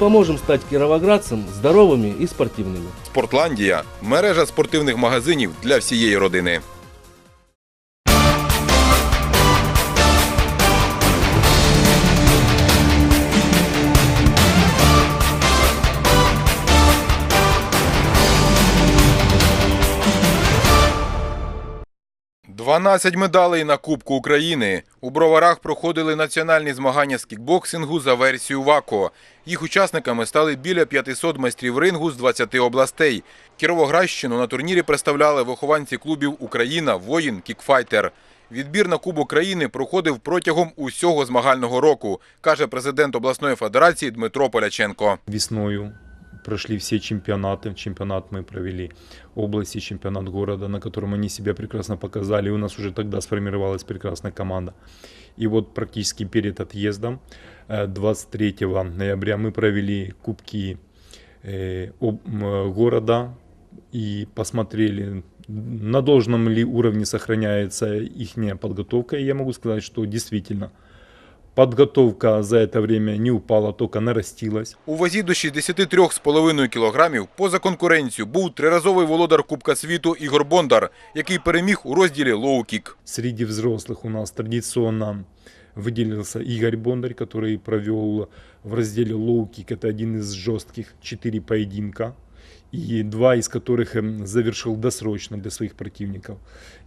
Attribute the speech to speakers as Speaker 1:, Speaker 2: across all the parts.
Speaker 1: Поможем стать кіровоградцем здоровими і спортивними.
Speaker 2: Спортландія мережа спортивних магазинів для всієї родини. «12 медалей на Кубку України. У Броварах проходили національні змагання з кікбоксингу за версією ВАКО. Їх учасниками стали біля 500 майстрів рингу з 20 областей. Кіровоградщину на турнірі представляли вихованці клубів Україна, Воїн, Кікфайтер. Відбір на Кубок країни проходив протягом усього змагального року, каже президент обласної федерації Дмитро Поляченко.
Speaker 3: Весною прошли все чемпионаты. Чемпионат мы провели области, чемпионат города, на котором они себя прекрасно показали. И у нас уже тогда сформировалась прекрасная команда. И вот практически перед отъездом, э, 23 ноября, мы провели кубки э, об- м, города и посмотрели, на должном ли уровне сохраняется их подготовка. И я могу сказать, что действительно подготовка за это время не упала, только нарастилась.
Speaker 2: У вазі до 63,5 кілограмів поза конкуренцію був триразовий володар Кубка світу Ігор Бондар, який переміг у розділі лоу-кік.
Speaker 3: Среди взрослых у нас традиционно выделился Игорь Бондарь, который провел в разделе лоу-кик. Это один из жестких четыре поединка. И два из которых эм, завершил досрочно для своих противников.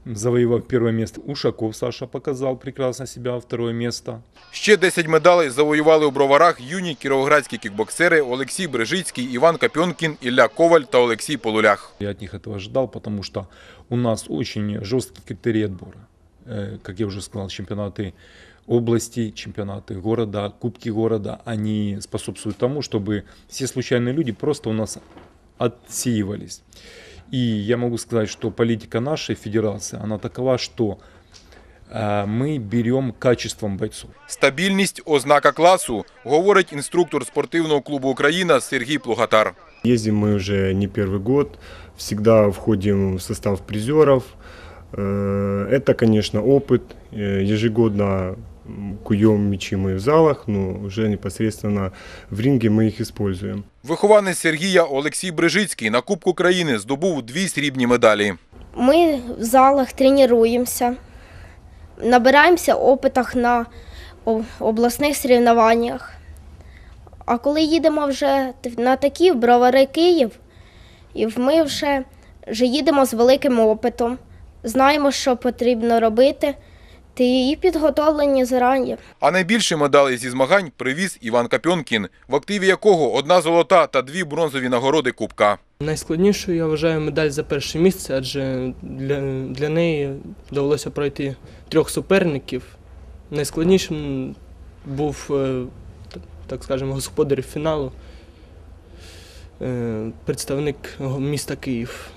Speaker 3: Завоевав первое место, Ушаков Саша показал прекрасно себя, второе место.
Speaker 2: Ще 10 медалей завоювали у броварах юні кіровоградські кікбоксери Олексій Брижицький, Іван Капьонкін, Ілля Коваль та Олексій Полулях.
Speaker 3: Я от них этого ожидал, потому что у нас очень жесткие критерии отбора. Э, Как я уже сказал, чемпионаты области, чемпионаты города, кубки города, они способствуют тому, чтобы все случайные люди просто у нас отсеивались. И я могу сказать, что политика нашей федерации, она такова, что э, мы берем качеством бойцов.
Speaker 2: Стабільність – ознака класу, говорить інструктор спортивного клубу «Україна» Сергій Плугатар.
Speaker 4: Ездим мы уже не первый год, всегда входим в состав призеров. Э, Это, конечно, опыт. Э, Ежегодно м, куем мячи мы в залах, но уже непосредственно в ринге мы их используем.
Speaker 2: Вихованець Сергія Олексій Брижицький на Кубку країни здобув дві срібні медалі.
Speaker 5: Ми в залах тренуємося, набираємося опитах на обласних соревнованнях. А коли їдемо вже на такі в бровари Київ, і ми вже, вже їдемо з великим опитом, знаємо, що потрібно робити, та і підготовлені зарані.
Speaker 2: А найбільше медалей зі змагань привіз Іван Капьонкін, в активі якого одна золота та дві бронзові нагороди Кубка.
Speaker 6: Найскладнішою я вважаю медаль за перше місце, адже для, для неї довелося пройти трьох суперників. Найскладнішим був, е, так скажемо, господар фіналу, е, представник міста Київ.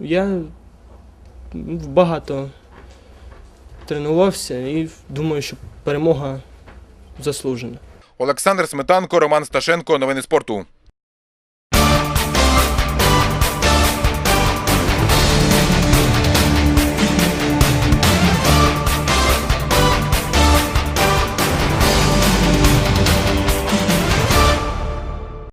Speaker 6: Я багато тренувався і думаю, що перемога заслужена.
Speaker 2: Олександр Сметанко, Роман Сташенко. Новини спорту.